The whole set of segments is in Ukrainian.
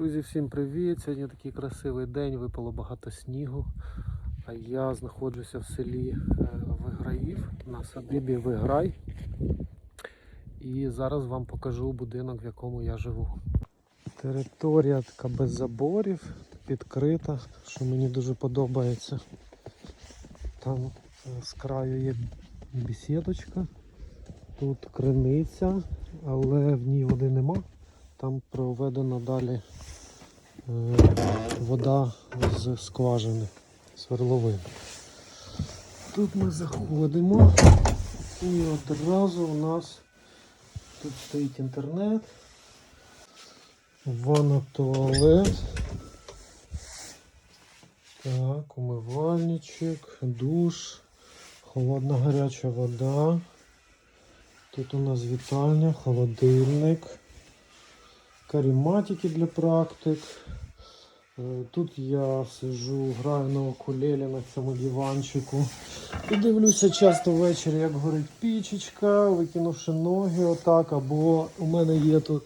Друзі, всім привіт! Сьогодні такий красивий день, випало багато снігу. А я знаходжуся в селі е, Виграїв на садибі Виграй. І зараз вам покажу будинок, в якому я живу. Територія така без заборів, підкрита, що мені дуже подобається. Там е, з краю є бесідочка, тут криниця, але в ній води нема. Там проведена далі вода з скважини, сверловини. Тут ми заходимо і одразу у нас тут стоїть інтернет, ванна туалет. Так, умивальничок, душ, холодна гаряча вода. Тут у нас вітальня, холодильник каріматики для практик. Е, Тут я сижу, граю на окулелі на цьому диванчику. І дивлюся часто ввечері, як горить пічечка, викинувши ноги отак. Або у мене є тут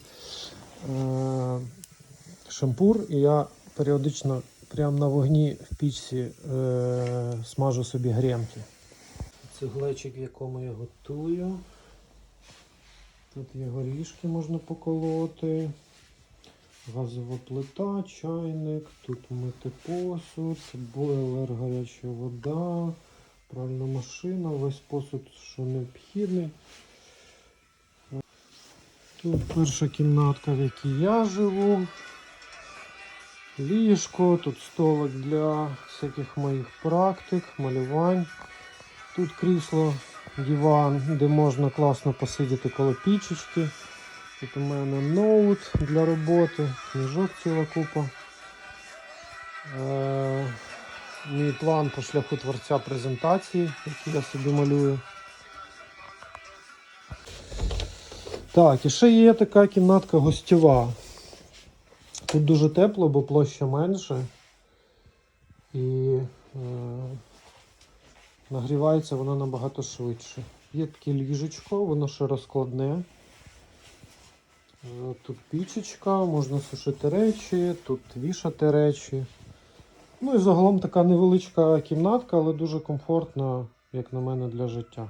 е- шампур, і я періодично прямо на вогні в пічці е- смажу собі гренки. Це глечик, в якому я готую. Тут є горішки, можна поколоти. Газова плита, чайник, тут мити посуд, бойлер, гаряча вода, пральна машина, весь посуд, що необхідний. Тут перша кімнатка, в якій я живу. Ліжко, тут столик для всяких моїх практик, малювань. Тут крісло, диван, де можна класно посидіти коло пічечки. Тут у мене ноут для роботи, книжок ціла купа. Е, мій план по шляху творця презентації, який я собі малюю. Так, і ще є така кімнатка гостьова. Тут дуже тепло, бо площа менше. І е, нагрівається вона набагато швидше. Є таке ліжечко, воно ще розкладне. Е, Тут пічечка, можна сушити речі, тут вішати речі. Ну і загалом така невеличка кімнатка, але дуже комфортна, як на мене, для життя.